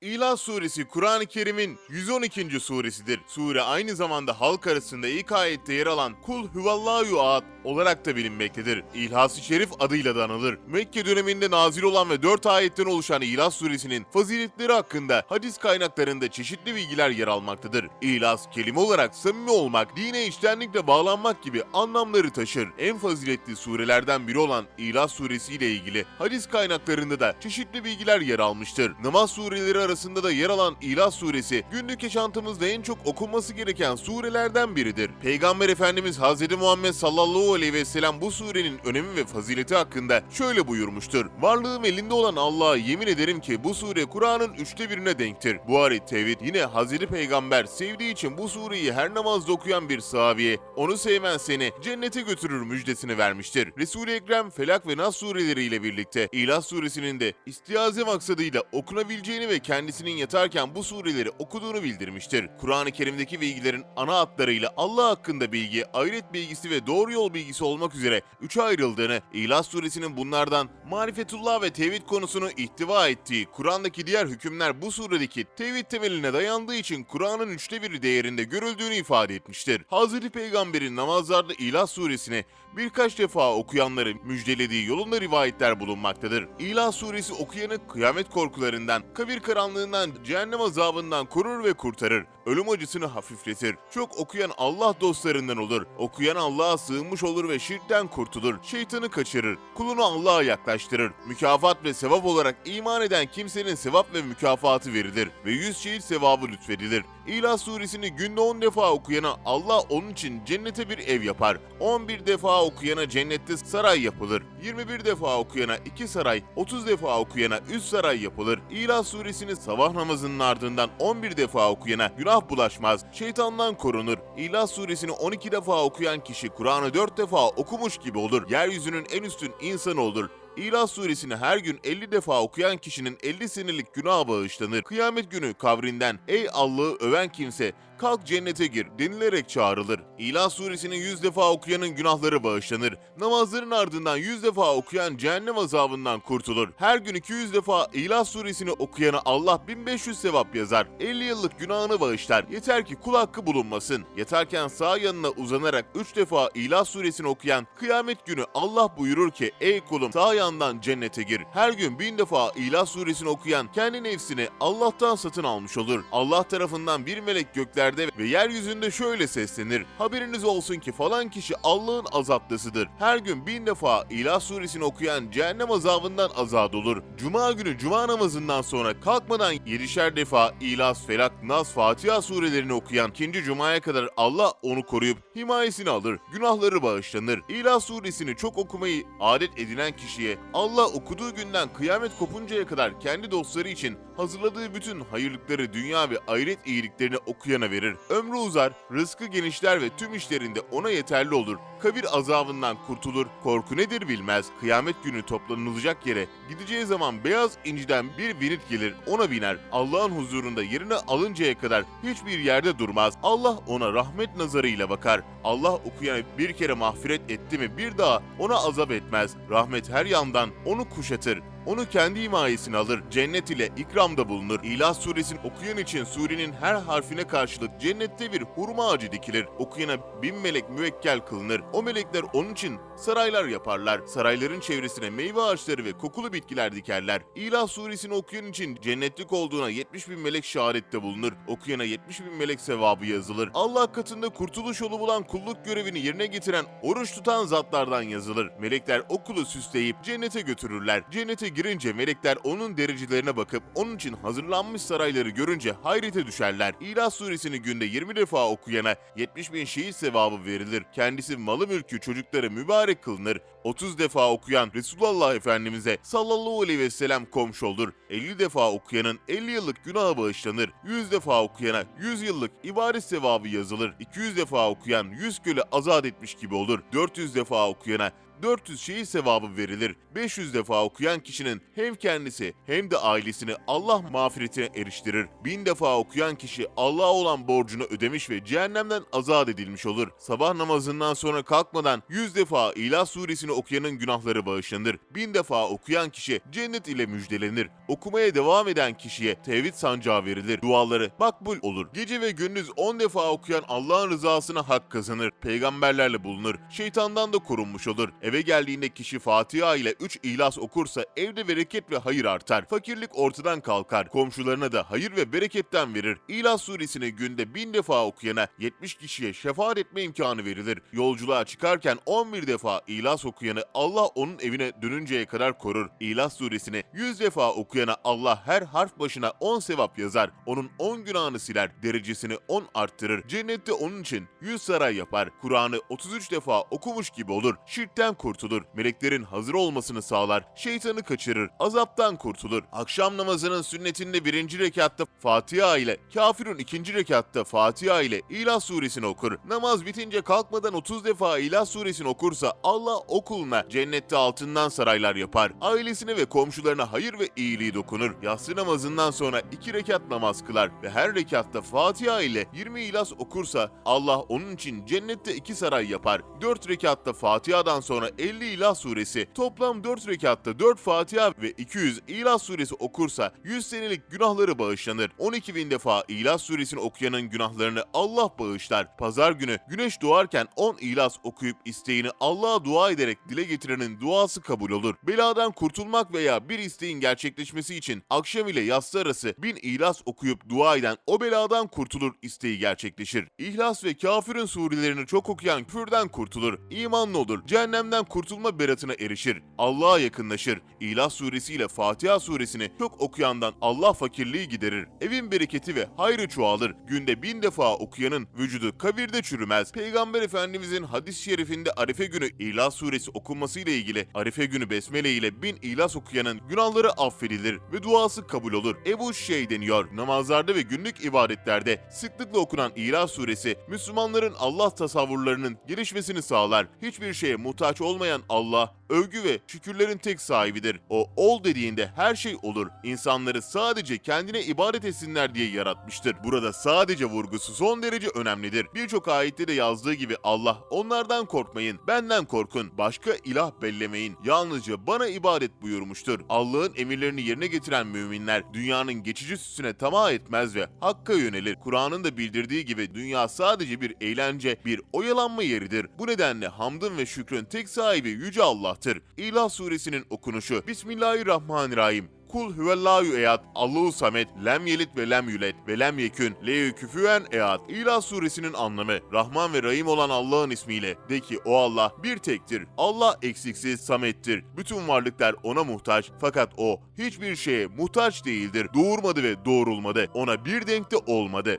İlah suresi Kur'an-ı Kerim'in 112. suresidir. Sure aynı zamanda halk arasında ilk ayette yer alan Kul Huvallahu Ahad olarak da bilinmektedir. İhlas-ı Şerif adıyla da anılır. Mekke döneminde nazil olan ve 4 ayetten oluşan İhlas suresinin faziletleri hakkında hadis kaynaklarında çeşitli bilgiler yer almaktadır. İhlas kelime olarak samimi olmak, dine içtenlikle bağlanmak gibi anlamları taşır. En faziletli surelerden biri olan İhlas suresi ile ilgili hadis kaynaklarında da çeşitli bilgiler yer almıştır. Namaz sureleri arasında da yer alan İhlas suresi günlük yaşantımızda en çok okunması gereken surelerden biridir. Peygamber Efendimiz Hz. Muhammed sallallahu aleyhi ve sellem bu surenin önemi ve fazileti hakkında şöyle buyurmuştur. Varlığım elinde olan Allah'a yemin ederim ki bu sure Kur'an'ın üçte birine denktir. Buhari Tevhid yine Hz. Peygamber sevdiği için bu sureyi her namazda okuyan bir sahabiye onu sevmen seni cennete götürür müjdesini vermiştir. Resul-i Ekrem Felak ve Nas sureleriyle birlikte İhlas suresinin de istiaze maksadıyla okunabileceğini ve kendisinin yatarken bu sureleri okuduğunu bildirmiştir. Kur'an-ı Kerim'deki bilgilerin ana hatlarıyla Allah hakkında bilgi, ahiret bilgisi ve doğru yol bilgisi olmak üzere üçe ayrıldığını, İhlas suresinin bunlardan marifetullah ve tevhid konusunu ihtiva ettiği, Kur'an'daki diğer hükümler bu suredeki tevhid temeline dayandığı için Kur'an'ın üçte biri değerinde görüldüğünü ifade etmiştir. Hazreti Peygamber'in namazlarda İhlas suresini birkaç defa okuyanları müjdelediği yolunda rivayetler bulunmaktadır. İlah suresi okuyanı kıyamet korkularından, kabir karanlığından, cehennem azabından korur ve kurtarır. Ölüm acısını hafifletir. Çok okuyan Allah dostlarından olur. Okuyan Allah'a sığınmış olur ve şirkten kurtulur. Şeytanı kaçırır. Kulunu Allah'a yaklaştırır. Mükafat ve sevap olarak iman eden kimsenin sevap ve mükafatı verilir ve yüz şehit sevabı lütfedilir. İlah suresini günde 10 defa okuyana Allah onun için cennete bir ev yapar. 11 defa okuyana cennette saray yapılır. 21 defa okuyana 2 saray, 30 defa okuyana 3 saray yapılır. İlah suresini sabah namazının ardından 11 defa okuyana günah bulaşmaz, şeytandan korunur. İlah suresini 12 defa okuyan kişi Kur'an'ı 4 defa okumuş gibi olur. Yeryüzünün en üstün insanı olur. İlah suresini her gün 50 defa okuyan kişinin 50 senelik günah bağışlanır. Kıyamet günü kavrinden ey Allah'ı öven kimse kalk cennete gir denilerek çağrılır. İlah suresini 100 defa okuyanın günahları bağışlanır. Namazların ardından 100 defa okuyan cehennem azabından kurtulur. Her gün 200 defa İlah suresini okuyana Allah 1500 sevap yazar. 50 yıllık günahını bağışlar. Yeter ki kul hakkı bulunmasın. Yatarken sağ yanına uzanarak 3 defa İlah suresini okuyan kıyamet günü Allah buyurur ki ey kulum sağ yandan cennete gir. Her gün bin defa İlah suresini okuyan kendi nefsini Allah'tan satın almış olur. Allah tarafından bir melek göklerde ve yeryüzünde şöyle seslenir. Haberiniz olsun ki falan kişi Allah'ın azaplısıdır. Her gün bin defa İlah suresini okuyan cehennem azabından azad olur. Cuma günü cuma namazından sonra kalkmadan yedişer defa İlas, Felak, Nas, Fatiha surelerini okuyan ikinci cumaya kadar Allah onu koruyup himayesini alır. Günahları bağışlanır. İlah suresini çok okumayı adet edinen kişiye Allah okuduğu günden kıyamet kopuncaya kadar kendi dostları için hazırladığı bütün hayırlıkları dünya ve ahiret iyiliklerini okuyana verir. Ömrü uzar, rızkı genişler ve tüm işlerinde ona yeterli olur. Kabir azabından kurtulur, korku nedir bilmez. Kıyamet günü toplanılacak yere gideceği zaman beyaz inciden bir vinit gelir, ona biner. Allah'ın huzurunda yerine alıncaya kadar hiçbir yerde durmaz. Allah ona rahmet nazarıyla bakar. Allah okuyana bir kere mağfiret etti mi bir daha ona azap etmez. Rahmet her yandan onu kuşatır onu kendi himayesine alır, cennet ile ikramda bulunur. İlah suresini okuyan için surenin her harfine karşılık cennette bir hurma ağacı dikilir. Okuyana bin melek müvekkel kılınır. O melekler onun için saraylar yaparlar. Sarayların çevresine meyve ağaçları ve kokulu bitkiler dikerler. İlah suresini okuyan için cennetlik olduğuna 70 bin melek şehadette bulunur. Okuyana 70 bin melek sevabı yazılır. Allah katında kurtuluş yolu bulan kulluk görevini yerine getiren, oruç tutan zatlardan yazılır. Melekler o kulu süsleyip cennete götürürler. Cennete girince melekler onun derecelerine bakıp onun için hazırlanmış sarayları görünce hayrete düşerler. İlah suresini günde 20 defa okuyana 70 bin şehit sevabı verilir. Kendisi malı mülkü çocukları mübarek kılınır. 30 defa okuyan Resulullah Efendimiz'e sallallahu aleyhi ve sellem komşu olur. 50 defa okuyanın 50 yıllık günahı bağışlanır. 100 defa okuyana 100 yıllık ibadet sevabı yazılır. 200 defa okuyan 100 köle azat etmiş gibi olur. 400 defa okuyana 400 şehit sevabı verilir. 500 defa okuyan kişinin hem kendisi hem de ailesini Allah mağfiretine eriştirir. 1000 defa okuyan kişi Allah'a olan borcunu ödemiş ve cehennemden azat edilmiş olur. Sabah namazından sonra kalkmadan 100 defa İlah suresini okuyanın günahları bağışlanır. Bin defa okuyan kişi cennet ile müjdelenir. Okumaya devam eden kişiye tevhid sancağı verilir. Duaları makbul olur. Gece ve gündüz 10 defa okuyan Allah'ın rızasına hak kazanır. Peygamberlerle bulunur. Şeytandan da korunmuş olur. Eve geldiğinde kişi Fatiha ile 3 ihlas okursa evde bereket ve hayır artar. Fakirlik ortadan kalkar. Komşularına da hayır ve bereketten verir. İhlas suresini günde bin defa okuyana 70 kişiye şefaat etme imkanı verilir. Yolculuğa çıkarken 11 defa İhlas okuyanı Allah onun evine dönünceye kadar korur. İhlas suresini 100 defa okuyana Allah her harf başına 10 sevap yazar. Onun 10 günahını siler, derecesini 10 arttırır. Cennette onun için 100 saray yapar. Kur'an'ı 33 defa okumuş gibi olur. Şirkten kurtulur. Meleklerin hazır olmasını sağlar. Şeytanı kaçırır. Azaptan kurtulur. Akşam namazının sünnetinde birinci rekatta Fatiha ile, kafirun ikinci rekatta Fatiha ile İhlas suresini okur. Namaz bitince kalkmadan 30 defa İhlas suresini okursa Allah o kuluna cennette altından saraylar yapar. Ailesine ve komşularına hayır ve iyiliği dokunur. Yatsı namazından sonra iki rekat namaz kılar ve her rekatta Fatiha ile 20 İhlas okursa Allah onun için cennette iki saray yapar. 4 rekatta Fatiha'dan sonra 50 İhlas suresi, toplam 4 rekatta 4 Fatiha ve 200 İhlas suresi okursa 100 senelik günahları bağışlanır. 12 bin defa İhlas suresini okuyanın günahlarını Allah bağışlar. Pazar günü güneş doğarken 10 İhlas okuyup isteğini Allah'a dua ederek dile getirenin duası kabul olur. Beladan kurtulmak veya bir isteğin gerçekleşmesi için akşam ile yatsı arası bin İhlas okuyup dua eden o beladan kurtulur isteği gerçekleşir. İhlas ve kafirin surelerini çok okuyan küfürden kurtulur. İmanlı olur. Cehennemden kurtulma beratına erişir. Allah'a yakınlaşır. İhlas suresiyle Fatiha suresini çok okuyandan Allah fakirliği giderir. Evin bereketi ve hayrı çoğalır. Günde bin defa okuyanın vücudu kabirde çürümez. Peygamber Efendimizin hadis-i şerifinde Arife günü İhlas suresi okunması ile ilgili Arife günü besmele ile bin İhlas okuyanın günahları affedilir ve duası kabul olur. Ebu Şey deniyor. Namazlarda ve günlük ibadetlerde sıklıkla okunan İhlas suresi Müslümanların Allah tasavvurlarının gelişmesini sağlar. Hiçbir şeye muhtaç olmayan Allah övgü ve şükürlerin tek sahibidir. O ol dediğinde her şey olur. İnsanları sadece kendine ibadet etsinler diye yaratmıştır. Burada sadece vurgusu son derece önemlidir. Birçok ayette de yazdığı gibi Allah onlardan korkmayın, benden korkun, başka ilah bellemeyin. Yalnızca bana ibadet buyurmuştur. Allah'ın emirlerini yerine getiren müminler dünyanın geçici süsüne tamah etmez ve hakka yönelir. Kur'an'ın da bildirdiği gibi dünya sadece bir eğlence, bir oyalanma yeridir. Bu nedenle hamdın ve şükrün tek sahibi Yüce Allah'tır. İlah suresinin okunuşu Bismillahirrahmanirrahim. Kul huvallahu ehad, Allahu samet, lem yelit ve lem yület ve lem yekün, lehu küfüven ehad. İlah suresinin anlamı, Rahman ve Rahim olan Allah'ın ismiyle. De ki o Allah bir tektir. Allah eksiksiz, samettir. Bütün varlıklar ona muhtaç fakat o hiçbir şeye muhtaç değildir. Doğurmadı ve doğrulmadı. Ona bir denkte olmadı.